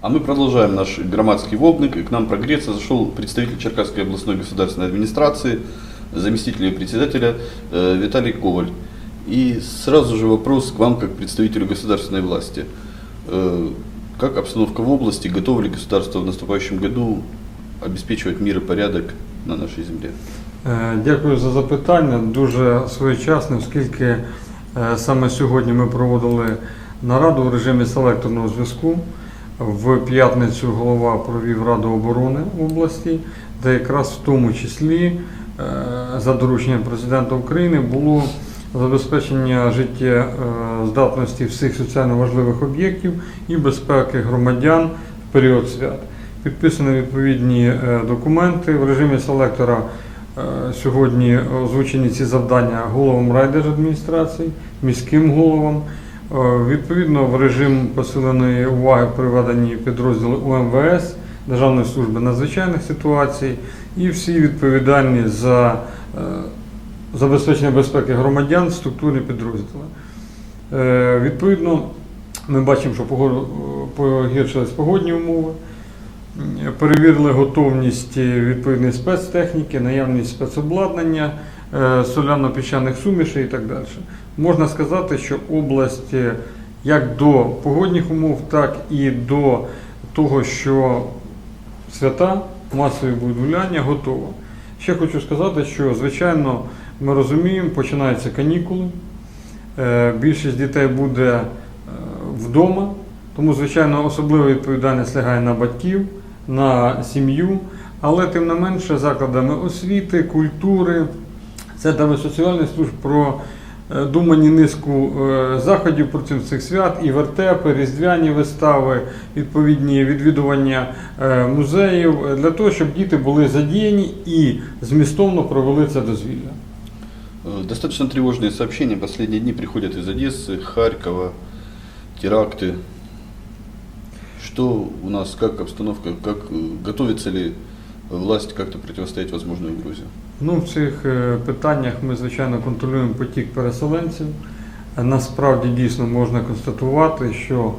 А мы продолжаем наш громадский вобник. И к нам прогреться зашел представитель Черкасской областной государственной администрации, заместитель ее председателя э, Виталий Коваль. И сразу же вопрос к вам, как представителю государственной власти. Э, Как обстановка в области? Готово ли государство в наступающем году обеспечивать мир и порядок на нашей земле? Е, Дякую за запитання. Дуже своєчасне, оскільки е, саме сьогодні ми проводили нараду в режимі селекторного зв'язку. В п'ятницю голова провів Раду оборони області, де якраз в тому числі е, за дорученням президента України було забезпечення життєздатності всіх соціально важливих об'єктів і безпеки громадян в період свят. Підписані відповідні е, документи в режимі селектора. Е, Сьогодні озвучені ці завдання головам райдержадміністрації, міським головам. Е, Відповідно, в режим посиленої уваги приведені підрозділи УМВС, Державної служби надзвичайних ситуацій і всі відповідальні за е, забезпечення безпеки громадян структурні підрозділи. Е, Відповідно, ми бачимо, що погіршились погодні умови. Перевірили готовність відповідної спецтехніки, наявність спецобладнання, е, соляно-піщаних сумішей і так далі. Можна сказати, що область е, як до погодних умов, так і до того, що свята, масові будуть гуляння, готова. Ще хочу сказати, що звичайно ми розуміємо, починаються канікули. Е, Більшість дітей буде вдома, тому, звичайно, особлива відповідальність лягає на батьків, на сім'ю, але тим не менше закладами освіти, культури, центрами соціальних служб про е, думані низку е, заходів проти цих свят, і вертепи, різдвяні вистави, відповідні відвідування е, музеїв, е, для того, щоб діти були задіяні і змістовно провели це дозвілля. Э, Достаточно тревожные сообщения в последние дни приходят из Одессы, Харькова, теракты. Что у нас, как обстановка, как э, готовится ли власть как-то противостоять возможной угрозе? Ну, в цих е, питаннях ми, звичайно, контролюємо потік переселенців. Насправді дійсно можна констатувати, що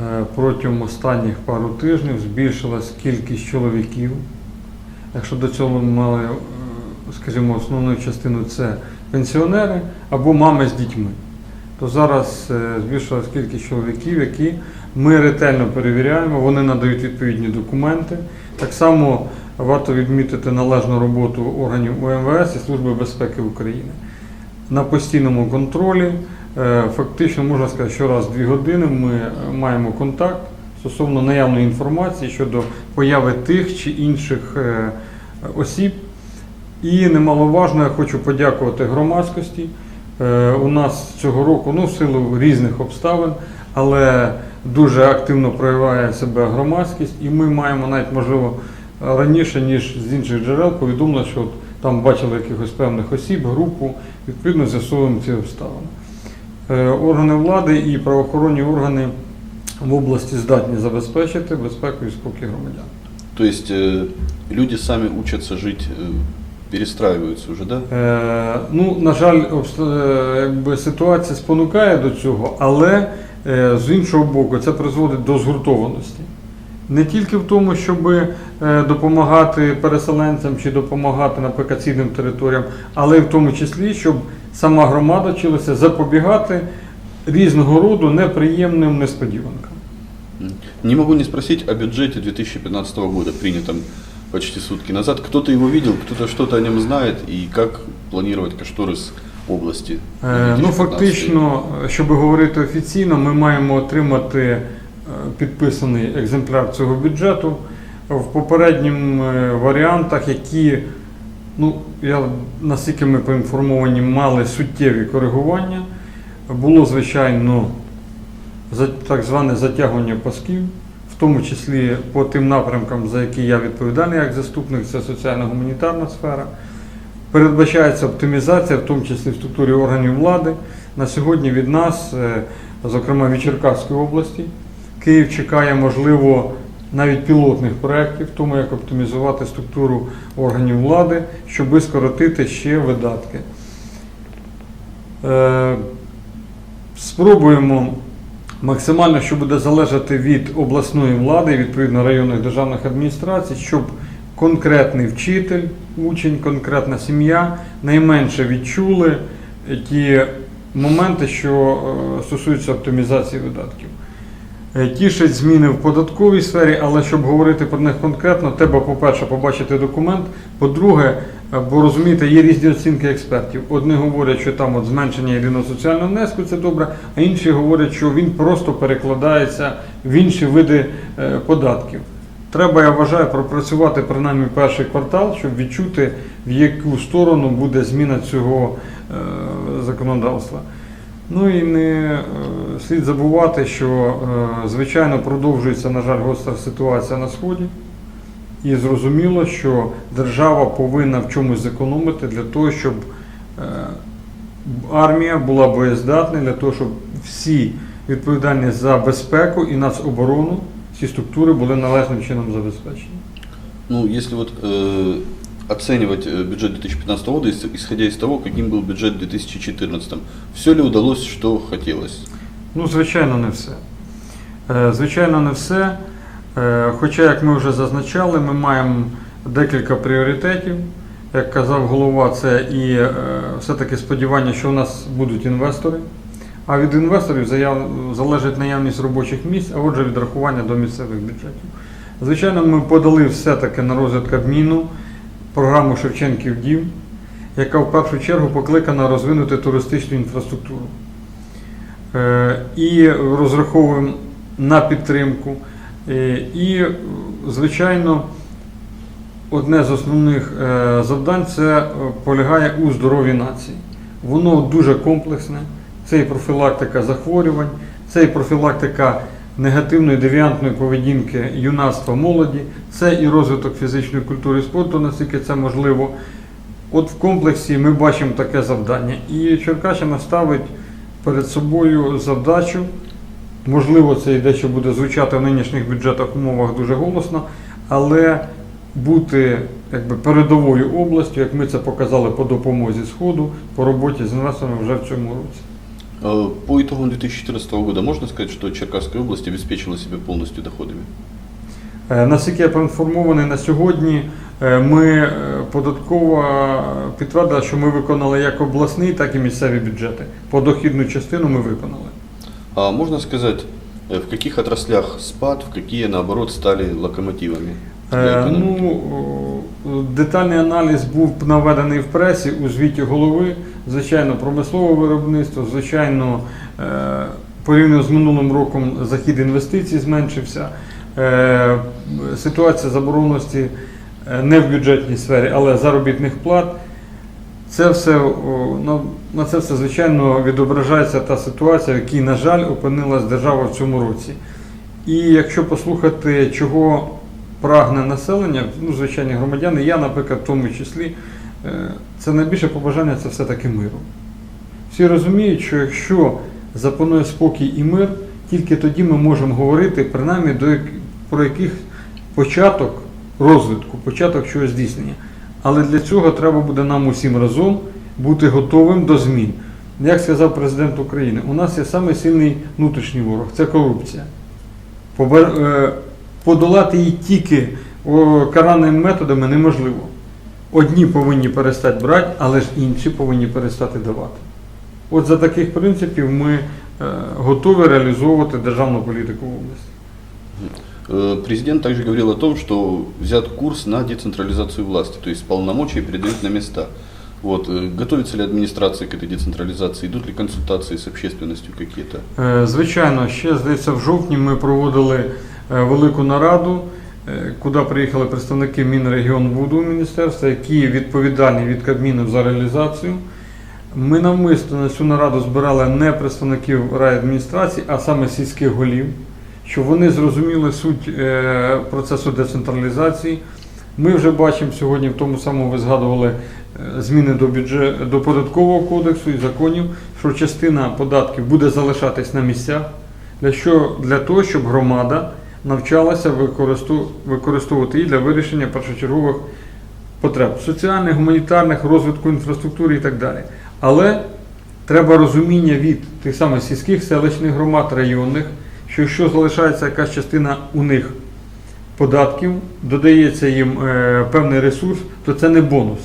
е, протягом останніх пару тижнів збільшилась кількість чоловіків. Якщо до цього ми мали, е, скажімо, основну частину це пенсіонери або мами з дітьми, то зараз е, збільшилась кількість чоловіків, які ми ретельно перевіряємо, вони надають відповідні документи. Так само варто відмітити належну роботу органів УМВС і Служби безпеки України. На постійному контролі, е, фактично можна сказати, що раз в дві години ми е, маємо контакт стосовно наявної інформації щодо появи тих чи інших осіб. І немаловажно, я хочу подякувати громадськості. Е, У нас цього року, ну, в силу різних обставин, але дуже активно проявляє себе громадськість, і ми маємо навіть можливо раніше, ніж з інших джерел, повідомлено, що от там бачили якихось певних осіб, групу, відповідно з'ясовуємо ці обставини. Е, Органи влади і правоохоронні органи в області здатні забезпечити безпеку і спокій громадян. То есть э, люди сами учатся жить, перестраиваются уже, да? Е, ну, на жаль, е, якби ситуація спонукає до цього, але е, з іншого боку, це призводить до згуртованості. Не тільки в тому, щоб е, допомагати переселенцям чи допомагати наприклад, територіям, але й в тому числі, щоб сама громада вчилася запобігати різного роду неприємним несподіванкам. Не могу не спросить о бюджете 2015 года, принятом почти сутки назад. Кто-то его видел, кто-то что-то о нем знает и как планировать кошторис области? на Е, Ну, фактично, е, щоб говорити офіційно, ми маємо отримати е, підписаний екземпляр цього бюджету в попередніх варіантах, які, ну, я, наскільки ми поінформовані, мали суттєві коригування. Було, звичайно, так зване затягування пасків, тому числі по тим напрямкам, за які я відповідальний як заступник, це соціально-гуманітарна сфера. Передбачається оптимізація, в тому числі в структурі органів влади. На сьогодні від нас, е, зокрема від Черкаської області, Київ чекає, можливо, навіть пілотних проєктів, тому, як оптимізувати структуру органів влади, щоб скоротити ще видатки. Е, Спробуємо максимально, що буде залежати від обласної влади, відповідно районних державних адміністрацій, щоб конкретний вчитель, учень, конкретна сім'я найменше відчули ті моменти, що е, стосуються оптимізації видатків. Е, Тішать зміни в податковій сфері, але щоб говорити про них конкретно, треба, по-перше, побачити документ. По-друге, е, бо розумієте, є різні оцінки експертів. Одні говорять, що там от зменшення єдиного соціального внеску це добре, а інші говорять, що він просто перекладається в інші види е, податків. Треба, я вважаю, пропрацювати принаймні перший квартал, щоб відчути, в яку сторону буде зміна цього законодавства. Ну і не е, слід забувати, що е, звичайно продовжується, на жаль, гостра ситуація на сході. І зрозуміло, що держава повинна в чомусь зекономити для того, щоб е, армія була боєздатна, для того, щоб всі відповідальні за безпеку і нацоборону, ці структури були належним чином забезпечені. Ну, вот э, оценивать э, бюджет 2015 года, ис- исходя из того, каким был бюджет в 2014, все ли удалось, что хотелось? Ну, звичайно, не все. Е, Звичайно, не все. Е, Хоча, як ми вже зазначали, ми маємо декілька пріоритетів. Як казав голова, це і е, все-таки сподівання, що у нас будуть інвестори. А від інвесторів залежить наявність робочих місць, а отже відрахування до місцевих бюджетів. Звичайно, ми подали все-таки на розгляд Кабміну програму Шевченків Дім, яка в першу чергу покликана розвинути туристичну інфраструктуру. Е, і розраховуємо на підтримку. Е, І, звичайно, одне з основних е, завдань це полягає у здоров'ї нації. Воно дуже комплексне. Це і профілактика захворювань, це і профілактика негативної девіантної поведінки юнацтва молоді, це і розвиток фізичної культури і спорту, наскільки це можливо. От в комплексі ми бачимо таке завдання. І Черкащина ставить перед собою завдачу. Можливо, це і дещо буде звучати в нинішніх бюджетах умовах дуже голосно, але бути якби, передовою областю, як ми це показали по допомозі Сходу, по роботі з інвесторами вже в цьому році. Э, По итогам 2014 года можно сказать, что Черкасская область обеспечила себя полностью доходами? Е, Наскільки я поінформований на сьогодні, е, ми е, податково підтвердили, що ми виконали як обласний, так і місцеві бюджети. Подохідну частину ми виконали. А можно сказать, э, в каких отраслях спад, в какие, наоборот, стали локомотивами? Е? Ну, детальний аналіз був наведений в пресі у звіті голови. Звичайно, промислове виробництво, звичайно, е, порівняно з минулим роком захід інвестицій зменшився. Е, Ситуація заборонності е, не в бюджетній сфері, але заробітних плат. Це все, на це все, звичайно, відображається та ситуація, в якій, на жаль, опинилась держава в цьому році. І якщо послухати, чого прагне населення, ну, звичайні громадяни, я, наприклад, в тому числі, е, це найбільше побажання це все-таки миру. Всі розуміють, що якщо запанує спокій і мир, тільки тоді ми можемо говорити принаймні до про яких початок розвитку, початок чогось здійснення. Але для цього треба буде нам усім разом бути готовим до змін. Як сказав президент України, у нас є самий сильний внутрішній ворог це корупція Побер- е, Подолати її тільки о, караними методами неможливо. Одні повинні перестати брати, але ж інші повинні перестати давати. От за таких принципів ми е, готові реалізовувати державну політику в області. Э, Президент также говорил о том, что взят курс на децентрализацию власти, то есть полномочия передают на места. Вот. э, Готовится ли администрация к этой децентрализации? Идут ли консультации с общественностью какие-то? Е, Звичайно, ще здається, в жовтні ми проводили е, велику нараду, е, куди приїхали представники Мінрегіонбуду міністерства, які відповідальні від Кабміну за реалізацію. Ми навмисно на цю нараду збирали не представників райадміністрації, а саме сільських голів, щоб вони зрозуміли суть е, процесу децентралізації. Ми вже бачимо сьогодні, в тому самому ви згадували е, зміни до бюджет, до податкового кодексу і законів, що частина податків буде залишатись на місцях, для, що, для того, щоб громада навчалася використовувати її для вирішення першочергових потреб соціальних, гуманітарних, розвитку інфраструктури і так далі. Але треба розуміння від тих самих сільських селищних громад, районних, що якщо залишається якась частина у них податків, додається їм е, певний ресурс, то це не бонус.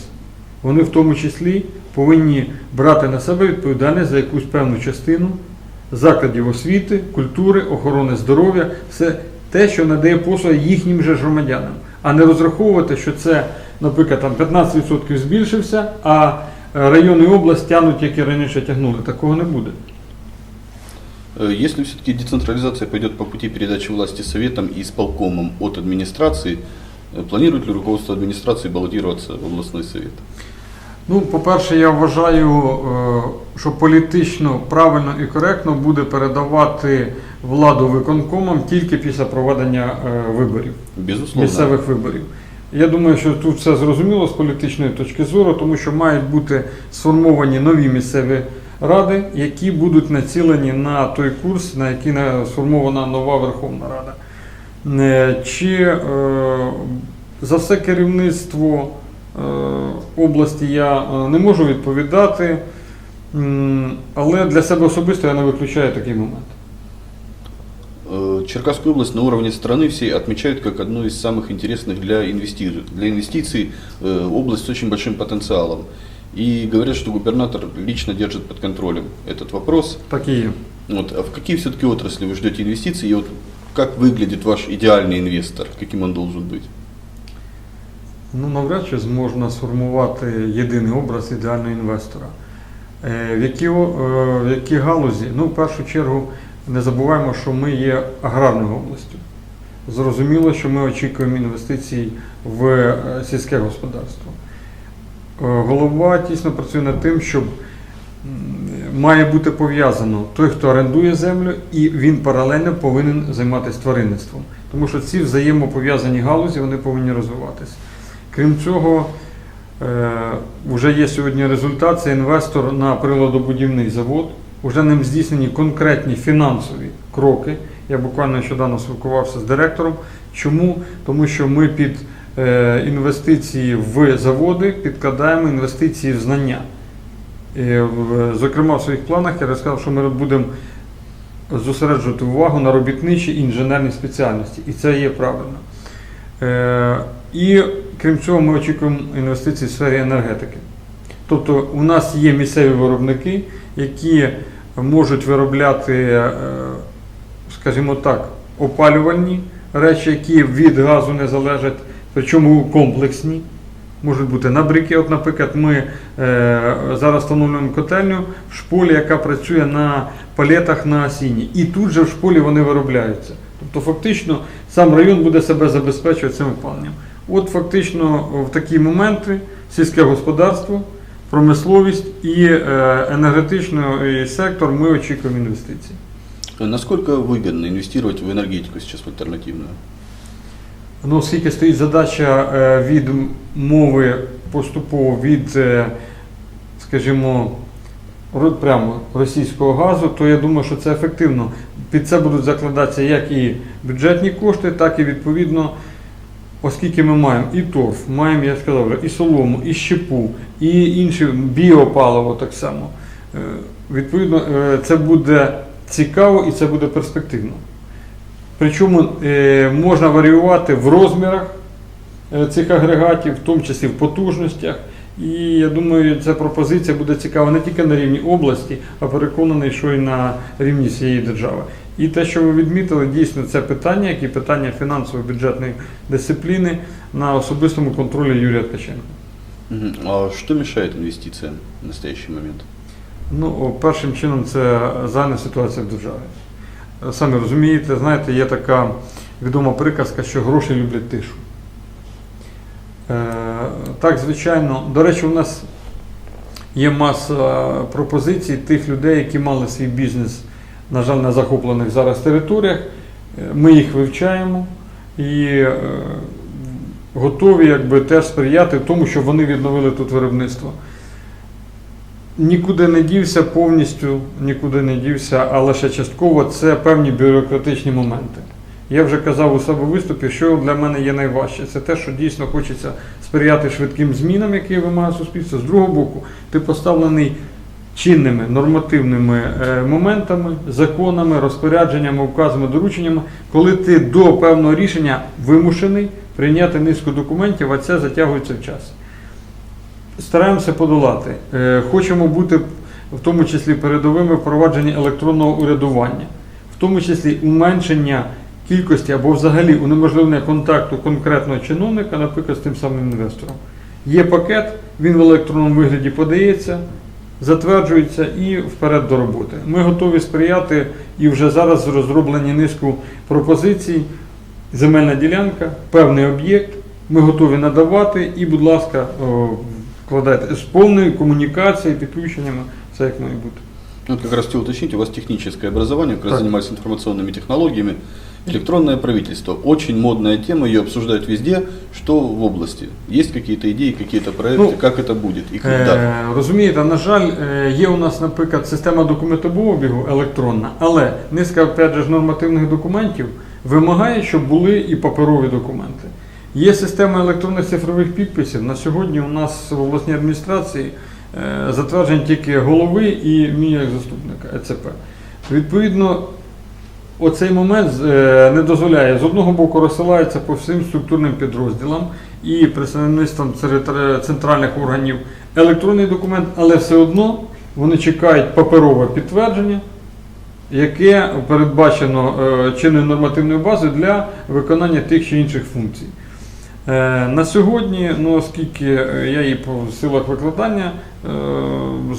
Вони в тому числі повинні брати на себе відповідальність за якусь певну частину закладів освіти, культури, охорони здоров'я, все те, що надає послуги їхнім же громадянам, а не розраховувати, що це, наприклад, там 15% збільшився, а е, район і область тягнуть, як і раніше тягнули. Такого не буде. Если все-таки децентрализация пойдет по пути передачи власти советам и исполкомом от администрации, э, планирует ли руководство администрации баллотироваться в областной совет? Ну, по-перше, я вважаю, е, що політично правильно і коректно буде передавати владу виконкомам тільки після проведення е, виборів. Безусловно. місцевих виборів. Я думаю, що тут все зрозуміло з політичної точки зору, тому що мають бути сформовані нові місцеві ради, які будуть націлені на той курс, на який сформована нова Верховна Рада. Е, Чи за все керівництво області я е, не можу відповідати, м, але для себе особисто я не виключаю такий момент. Э, Черкасскую область на уровне страны все отмечают как одну из самых интересных для, инвести- для инвестиций э, область с очень большим потенциалом. И говорят, что губернатор лично держит под контролем этот вопрос. Так і є. Вот, а в какие все-таки отрасли вы ждете инвестиций? И вот как выглядит ваш идеальный инвестор? Каким он должен быть? Ну, навряд чи зможна сформувати єдиний образ ідеального інвестора. Е, В які, е, в які галузі? Ну, в першу чергу, не забуваємо, що ми є аграрною областю. Зрозуміло, що ми очікуємо інвестицій в е, сільське господарство. Голова тісно працює над тим, щоб має бути пов'язано той, хто орендує землю, і він паралельно повинен займатися тваринництвом. Тому що ці взаємопов'язані галузі вони повинні розвиватися. Крім цього, е, вже є сьогодні результат, це інвестор на приладобудівний завод. Уже ним здійснені конкретні фінансові кроки. Я буквально нещодавно спілкувався з директором. Чому? Тому що ми під е, інвестиції в заводи підкладаємо інвестиції в знання. І, зокрема, в своїх планах я розказав, що ми будемо зосереджувати увагу на робітничі інженерні спеціальності. І це є правильно. Е, І крім цього, ми очікуємо інвестицій в сфері енергетики. Тобто у нас є місцеві виробники, які можуть виробляти, е, скажімо так, опалювальні речі, які від газу не залежать, причому комплексні. Можуть бути набрики. От, наприклад, ми е, зараз встановлюємо котельню в шполі, яка працює на палетах на осінні. І тут же в шполі вони виробляються. Тобто, фактично, сам район буде себе забезпечувати цим опаленням. От фактично в такі моменти сільське господарство, промисловість і е, енергетичний сектор ми очікуємо інвестицій. Э, Насколько выгодно инвестировать в энергетику сейчас в альтернативную? Ну, оскільки стоїть задача е, від мови поступово від, е, скажімо, ро- прямо російського газу, то я думаю, що це ефективно. Під це будуть закладатися як і бюджетні кошти, так і відповідно, оскільки ми маємо і торф, маємо, я сказав, вже, і солому, і щепу, і інші біопаливо так само. Е, Відповідно, е, це буде цікаво і це буде перспективно. Причому е, можна варіювати в розмірах цих агрегатів, в тому числі в потужностях. І я думаю, ця пропозиція буде цікава не тільки на рівні області, а переконаний, що і на рівні всієї держави. І те, що ви відмітили, дійсно це питання, як і питання фінансово-бюджетної дисципліни на особистому контролі Юрія Ткаченка. А что мешает инвестициям в настоящий момент? Ну, першим чином, це загальна ситуація в державі. Самі розумієте, знаєте, є така відома приказка, що гроші люблять тишу. Е, так, звичайно. До речі, у нас є маса пропозицій тих людей, які мали свій бізнес, на жаль, на захоплених зараз територіях. Е, Ми їх вивчаємо і е, готові якби, теж сприяти тому, щоб вони відновили тут виробництво. Нікуди не дівся повністю, нікуди не дівся, а лише частково це певні бюрократичні моменти. Я вже казав у себе виступі, що для мене є найважче. Це те, що дійсно хочеться сприяти швидким змінам, які вимагає суспільство. З другого боку, ти поставлений чинними нормативними е, моментами, законами, розпорядженнями, указами, дорученнями, коли ти до певного рішення вимушений прийняти низку документів, а це затягується в час. Стараємося подолати. Е, Хочемо бути в тому числі передовими впровадженні електронного урядування, в тому числі уменшення кількості або взагалі унеможливлення контакту конкретного чиновника, наприклад, з тим самим інвестором. Є пакет, він в електронному вигляді подається, затверджується і вперед до роботи. Ми готові сприяти і вже зараз розроблені низку пропозицій. Земельна ділянка, певний об'єкт. Ми готові надавати і, будь ласка, вкладайте з повною комунікацією, підключеннями, все як має бути. Ну, вот как раз хотел уточнить, у вас техническое образование, как раз занимались информационными технологиями. Электронное правительство. Очень модная тема, ее обсуждают везде. Что в области? Есть какие-то идеи, какие-то проекты, Ну, как это будет и когда? Е, розумієте, на жаль, е, є у нас, наприклад, система документообігу електронна, але низка опять же, ж, нормативних документів вимагає, щоб були і паперові документи. Є система електронних цифрових підписів. На сьогодні у нас в обласній адміністрації е, затверджені тільки голови і мій як заступника ЕЦП. Відповідно, оцей момент е, не дозволяє з одного боку розсилається по всім структурним підрозділам і представництвам центральних органів електронний документ, але все одно вони чекають паперове підтвердження, яке передбачено е, чинною нормативною базою для виконання тих чи інших функцій. Е, На сьогодні, ну, оскільки я і по силах викладання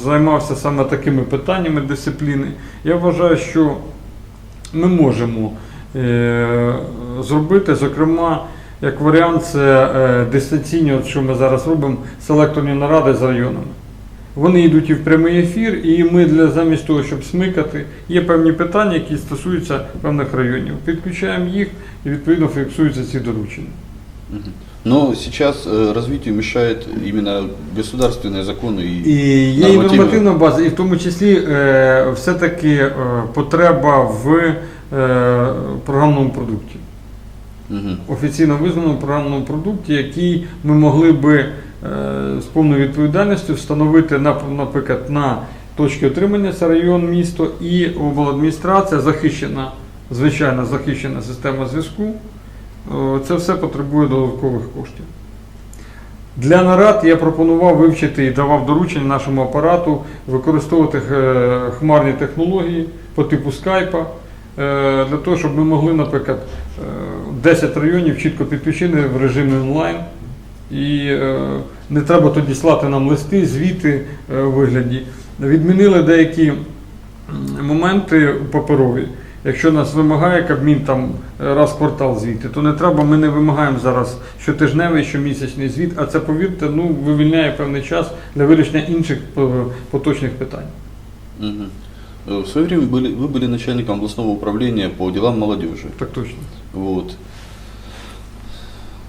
займався саме такими питаннями дисципліни, я вважаю, що ми можемо е, зробити, зокрема, як варіант, це е, дистанційні, от що ми зараз робимо, селекторні наради з районами. Вони йдуть і в прямий ефір, і ми для замість того, щоб смикати, є певні питання, які стосуються певних районів. Підключаємо їх і відповідно фіксуються ці доручення. Мгм. Но сейчас э, развитию мешает именно государственные законы и, І є і нормативы. нормативна база, і в тому числі е, все-таки е, потреба в е, програмному продукті. Мгм. офіційно визнаному програмному продукті, який ми могли би е, з повною відповідальністю встановити, нап- наприклад, на точки отримання, це район, місто і обладміністрація, захищена, звичайно, захищена система зв'язку. Е, Це все потребує додаткових коштів. Для нарад я пропонував вивчити і давав доручення нашому апарату використовувати е, хмарні технології по типу скайпа, е, для того, щоб ми могли, наприклад, е, 10 районів чітко підключити в режимі онлайн. І не треба тоді слати нам листи, звіти вигляді. Відмінили деякі моменти паперові. Якщо нас вимагає Кабмін там е, раз в квартал звіти, то не треба, ми не вимагаємо зараз щотижневий, щомісячний звіт, а це, повірте, ну, вивільняє певний час для вирішення інших е, поточних питань. Мгм. Э, В свое время были, вы были начальником областного управления по делам молодежи. Так точно. Вот.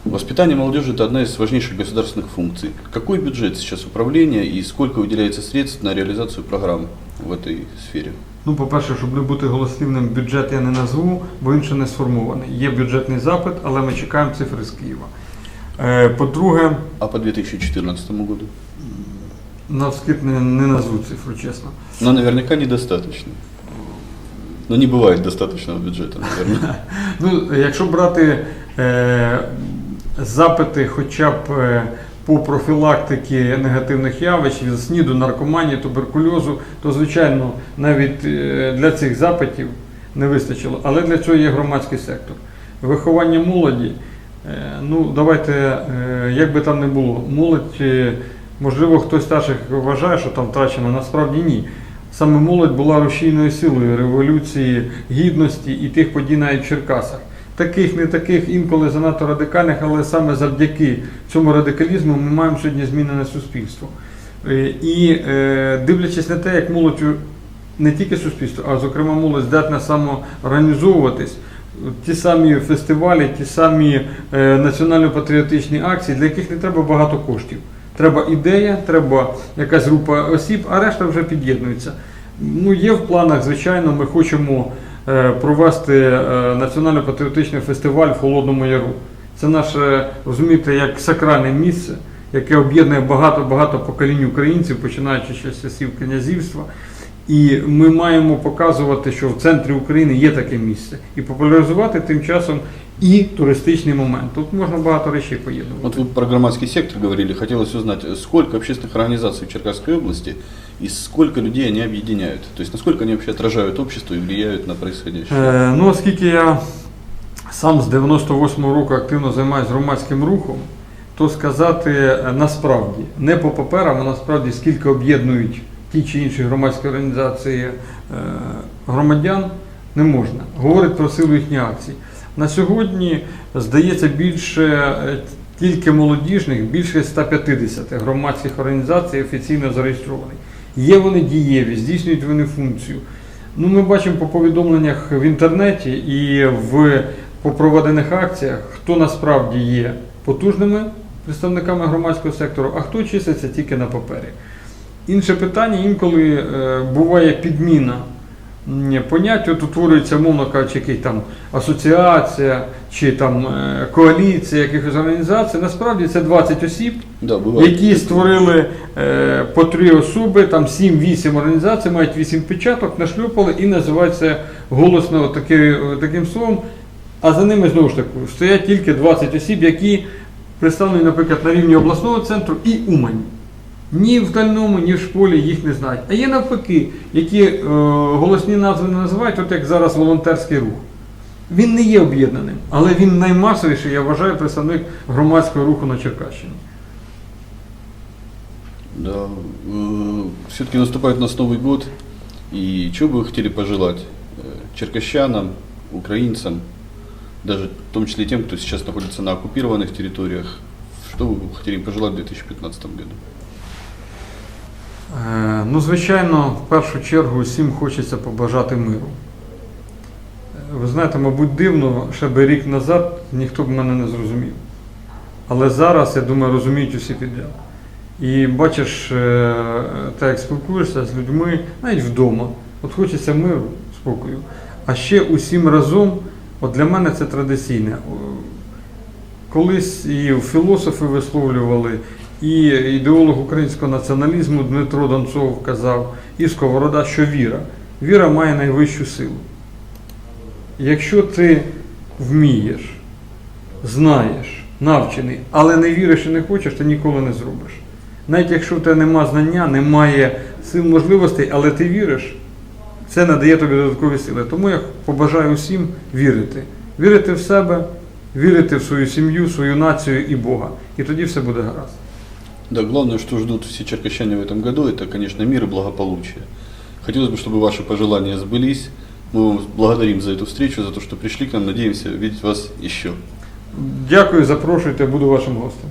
Воспитание молодежи – это одна из важнейших государственных функций. Какой бюджет сейчас управления и сколько выделяется средств на реализацию программ в этой сфере? Ну, по-перше, щоб не бути голослівним, бюджет я не назву, бо він ще не сформований. Є бюджетний запит, але ми чекаємо цифри з Києва. Е, По-друге, А по 2014 году? навскид не, не назву цифру, чесно. Но наверняка недостаточно. Но не бывает достаточного бюджета, наверное. Ну, якщо брати е, запити хоча б е, по профілактиці негативних явищ від СНІДу, наркоманії, туберкульозу, то звичайно навіть е, для цих запитів не вистачило. Але для цього є громадський сектор. Виховання молоді. е, Ну, давайте, е, як би там не було, молодь, можливо, хтось старших вважає, що там втрачено, насправді ні. Саме молодь була рушійною силою революції гідності і тих подій навіть в Черкасах. Таких, не таких, інколи занадто радикальних, але саме завдяки цьому радикалізму ми маємо сьогодні змінене суспільство. Е, І е, дивлячись на те, як молодь не тільки суспільство, а зокрема молодь здатна самоорганізовуватись, ті самі фестивалі, ті самі е, національно-патріотичні акції, для яких не треба багато коштів. Треба ідея, треба якась група осіб, а решта вже під'єднується. Ну, є в планах, звичайно, ми хочемо провести е, національно-патріотичний фестиваль в Холодному Яру. Це наше, розумієте, як сакральне місце. яке об'єднує багато-багато поколінь українців, починаючи з часів князівства. І ми маємо показувати, що в центрі України є таке місце, і популяризувати тим часом і туристичний момент. Тут можна багато речей поєднувати. Вот вы про громадский сектор говорили. Хотелось узнать, сколько общественных организаций в Черкасской области и сколько людей они объединяют? То есть насколько они вообще отражают общество и влияют на происходящее? Е, ну, оскільки я сам з 98-го року активно займаюся громадським рухом, то сказати е, насправді, не по паперам, а насправді скільки об'єднують ті чи інші громадські організації е, громадян, не можна. Говорить про силу їхніх акцій. На сьогодні, здається, більше е, тільки молодіжних, більше 150 громадських організацій офіційно зареєстрованих. Є вони дієві, здійснюють вони функцію. Ну, ми бачимо по повідомленнях в інтернеті і в по проведених акціях, хто насправді є потужними представниками громадського сектору, а хто числиться тільки на папері. Інше питання, інколи е, буває підміна понять, от утворюється, мовно кажучи, який там асоціація чи там е, коаліція якихось організацій. Насправді це 20 осіб, Да, які створили е, по три особи, там 7-8 організацій, мають 8 печаток, нашлюпали і називаються голосно таки, таким словом. А за ними знову ж таки стоять тільки 20 осіб, які представлені, наприклад, на рівні обласного центру і Умані. Ні в дальному, ні в школі їх не знають. А є навпаки, які е, голосні назви не називають, от як зараз волонтерський рух. Він не є об'єднаним, але він наймасовіший, я вважаю, представник громадського руху на Черкащині. Да. Все-таки наступает у нас Новый год. И что бы вы хотели пожелать э, черкащанам, украинцам, даже в том числе тем, кто сейчас находится на оккупированных территориях, что вы бы хотели им пожелать в 2015 году? Е, Ну, звичайно, в першу чергу всім хочеться побажати миру. Е, Ви знаєте, мабуть, дивно, ще би рік назад ніхто б мене не зрозумів. Але зараз, я думаю, розуміють усі підряд. І бачиш, е, так як спілкуєшся з людьми, навіть вдома, от хочеться миру, спокою. А ще усім разом, от для мене це традиційне. Колись і філософи висловлювали, і ідеолог українського націоналізму Дмитро Донцов казав, і Сковорода, що віра. Віра має найвищу силу. Якщо ти вмієш, знаєш, навчений, але не віриш і не хочеш, ти ніколи не зробиш. Навіть якщо в тебе нема знання, немає сил можливостей, але ти віриш, це надає тобі додаткові сили. Тому я побажаю усім вірити. Вірити в себе, вірити в свою сім'ю, свою націю і Бога. І тоді все буде гаразд. Да, главное, что ждут все черкащане в этом году, это, конечно, мир и благополучие. Хотелось бы, чтобы ваши пожелания сбылись. Мы вам благодарим за эту встречу, за то, что пришли к нам. Надеемся видеть вас еще. Дякую, запрошуйте, буду вашим гостем.